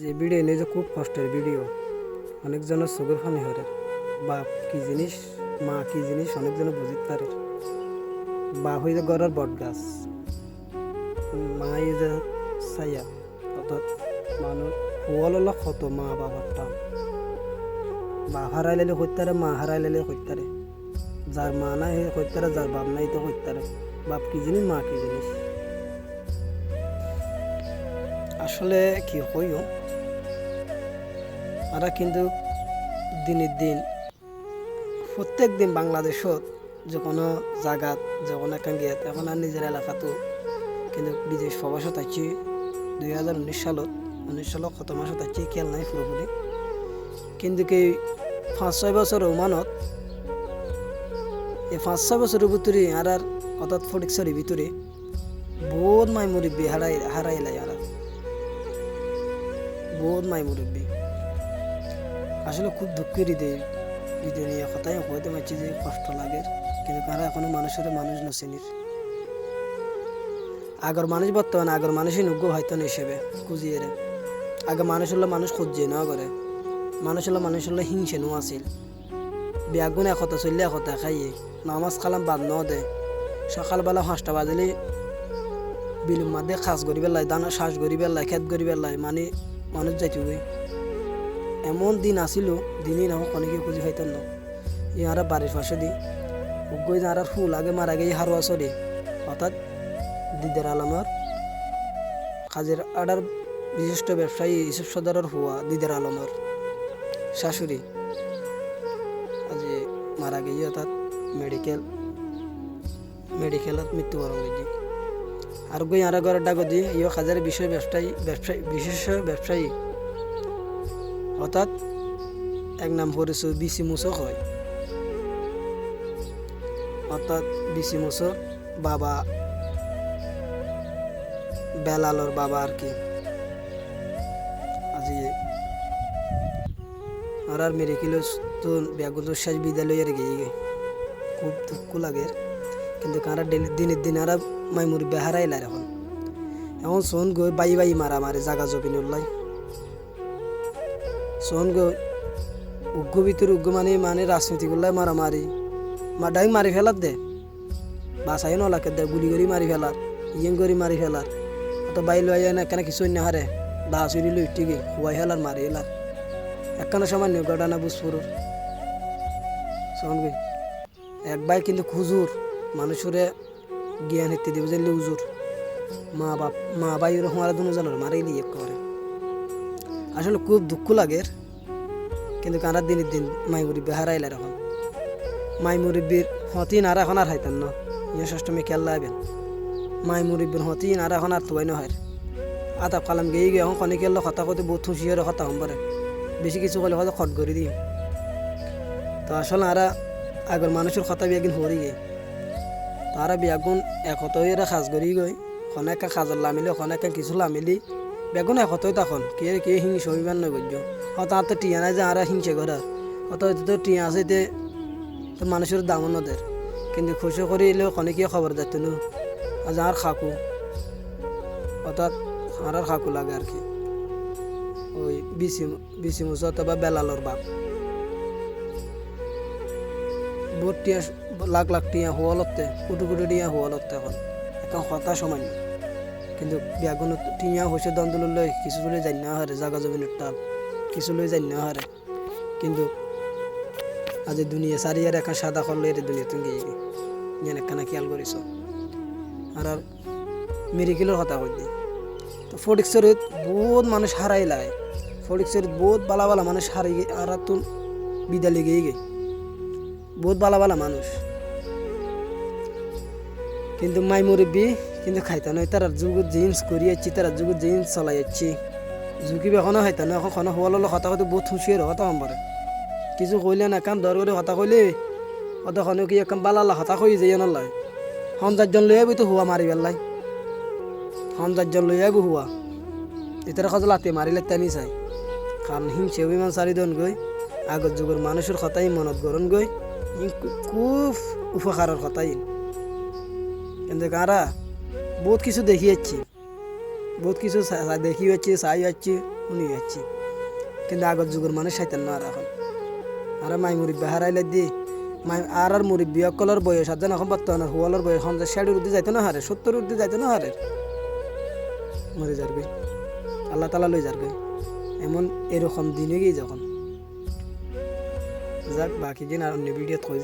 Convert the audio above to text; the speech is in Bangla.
যে ভিডিও যে খুব কষ্টের ভিডিও। অনেকজনের চোখের ফানি হরে। বাপ কি জিনিস, মা কি জিনিস অনেকজনে বুঝিত পারে। হয়ে যে গড়ের বট গাছ মা যে ছাইয়া অর্থাৎ মানুষ ফুয়াল হলো কত মা বাবার টান। বাপ হারাই লাইলে হইতারে মা হারাই লাইলে হইতারে যার মা নাই হইতারে যার বাপ নাই তো হইতারে বাপ কি জিনিস, মা কি জিনিস। আসলে কি হইও আমরা কিন্তু দিনের দিন, প্রত্যেক দিন বাংলাদেশত যে কোনো জায়গাত যে কোনো গিয়ে এখন আর নিজের এলাকাতো কিন্তু বিদেশ প্রবাসত আছি। দুই হাজার উনিশ সালত উনিশ সালত কত মাসত আছি খেয়াল নাই পুরোপুরি কিন্তু কি পাঁচ, ছয় বছর ওমানত এই পাঁচ, ছয় বছরের ভিতরে আর আর অর্থাৎ ফটিকছড়ির ভিতরে বহুত মাই মুরব্বী হারাই হারাইলাই আর বহুত মাই মুরব্বী আসলে খুব দুঃখের হৃদয় হৃদয় নিয়ে কথাই হইতে পারছি যে কষ্ট লাগে, কিন্তু কারা এখনও মানুষের মানুষ নচিনির আগর মানুষ বর্তমানে আগর মানুষই নুগ্য হয়তো না হিসেবে, খুঁজিয়ে রে আগে মানুষ হলো মানুষ খুঁজছে না করে। মানুষ হলো মানুষ হলো হিংসে নো আছিল। বিয়াগুন একতা চললে একতা খাইয়ে, নামাজ খালাম বাদ ন দে। সকালবেলা পাঁচটা বাজলে বিলুম মাদে খাস করি পেলাই দানা শ্বাস করি পেলাই খেত করি পেলাই মানে মানুষ যাইতুবে এমন দিন আসিল দিনই না হোক অনেকে খুঁজে পাইতেন না। ইহারা বাড়ির পাশে দি উগ্গই যারা ফুল আগে মারা গিয়ে হারোয়া সরি অর্থাৎ দিদের আলমার কাজের আডার বিশিষ্ট ব্যবসায়ী ইসুফ সদরের হুয়া দিদের আলমার শাশুড়ি। আজ মারা গিয়ে অর্থাৎ মেডিকেল মেডিকেলত মৃত্যুবরণ করছি আর গই আর ঘরের ডাক দিয়ে ইয়ে কাজের বিষয় ব্যবসায়ী ব্যবসায়ী বিশেষ ব্যবসায়ী অর্থাৎ এক নাম পরিচয় বিসি মুসক হয়। অর্থাৎ বিসি মুসক বাবা বেলালর বাবা আর কি। আজি আর মেরে কিলো তো ব্যাগুন শেষ বিদ্যালয়ের গিয়ে গে খুব দুঃখ লাগে। কিন্তু কারা দিনের দিন আর মাইমুর বেহারাইলা এখন। এখন সোন গই বাই বাই মারা মারে জাগা জবিনুল্লাই সোন গই উগ্র ভিতর উগ্র মানে মানে রাজনীতিগুলাই মারামারি মা ডাই মারি ফেলার দে। বাসাই নলাকে দে, গুলি করে মারি ফেলার ইয়েন করে মারি ফেলার অত বাই লই না কেন কিছু না হারে। দা চুরি লই ঠিকই খুয়াই ফেলার মারি ফেলার একখানা সামান্য ঘটনা বুঝপুরুর গই এক ভাই কিন্তু খুজুর। মানুষরে জ্ঞান হেতে দিব জানলে উজুর মা বাপ, মা বাই ওরকম আর দুজনের মারাই দিয়ে করে আসলে খুব দুঃখ লাগে। কিন্তু কারা দিনের দিন মাই মুরব্বী হারাইলে এখন মাই মুরব্বীর হতিন আর এখন আর হাইতেন না। ষষ্ঠমী খেয়াল লাগবেন মাই মুরব্বীর হতিন আর এখন আর তুয়াই নহয় আতাপ কালাম গিয়ে গিয়ে এখন কনে খেললো কথা কতে বহুত খুশিয়ে কথা হম পারে। বেশি কিছু করলে হয়তো খট করে দিই তো আসলে আরা আগর মানুষের কথা বিয়াগুন হরি গে তারা বিয়াগুন একত এরা সাজ করি গই। খনেকা খাজর লামিলি খনেকা কিছু লামিলি। বেগুন একতই তখন কে কে হিংসে হইবার নয় গজ্য ও তার তো টিয়া নাই যে আর হিংসে করে অত তো টিয়া আছে তে তো মানুষের দাম নদের কিন্তু খুশি করে এলেও খনিকে খবর যাচ্ছে নু আর খাকু। অর্থাৎ আর আর খাকু লাগে আর কি। ওই বিসি বিসি মুসো অথবা বেলালর বাপ বহুত টিয়া লাখ লাখ টিয়া হওয়ালতে কুটু কুটু টিয়া হওয়ালতে এখন। এখন হতা সমান্য কিন্তু বিয়াগুণ টিয়া হৈছে দন্দুল লৈ কিছু লৈ জানি না হারে জাগা জমিনের টাল কিছু লৈ জানি না হারে কিন্তু আজি দুনিয়া চারিয়ার এখন সাদা করলে এর দুনিয়া তুমি গিয়ে যেন একখানা খেয়াল করিস আর আর কথা কই দি তো ফটিকসরিত বহুত মানুষ হারাই লাগে ফটিকসরিত বহুত বালা বালা মানুষ হারাই আর তুন বিদালি গিয়ে গে বহুত বালা বালা মানুষ কিন্তু মাই মুরব্বী কিন্তু খাইতা নয়, তারা যুগ জিন্স করি যাচ্ছি তারা যুগ জিন্স চলাই যাচ্ছি ঝুঁকি এখনও খাইতা নয়, এখন হওয়াল কথা কত বহুত খুশিয়ে কথা কম পারে কিছু কইলে না কাম দর করে কথা কইলে অতক্ষণে কি একদম বালালা হতা কই যাই নলাই সঞ্জারজন লৈ আইবি তো হুয়া মারি পেলাই। সঞ্জারজন লৈ আইবি হুয়া এটার কথা লাতে মারিলে টানি চাই। কারণ হিংসে বিমান চারিদন গই আগর যুগের মানুষের কথাই মনত গরণ গই ই খুব উপকারের কথাই। কিন্তু কারা বহুত কিছু দেখি যাচ্ছি। বহুত কিছু দেখি যাচ্ছি চাই যাচ্ছি, শুনি যাচ্ছি। কিন্তু আগত যুগের মানুষ সাইতেন না আর এখন। আর মাই মুরব্বী হারাইলে দি মাই আর আর মুরব্বী অকলের বয়স আর যেন এখন বর্তমানে হুয়ালের বয়স এখন ষাটের উর্দি যাইতে না হারে সত্তর উর্দি যাইতে না হারে মরে যাবে আল্লাহ তালা লই যাবে এমন এরকম দিনে গিয়ে যখন। যাক বাকি দিন আর অন্য ভিডিও থই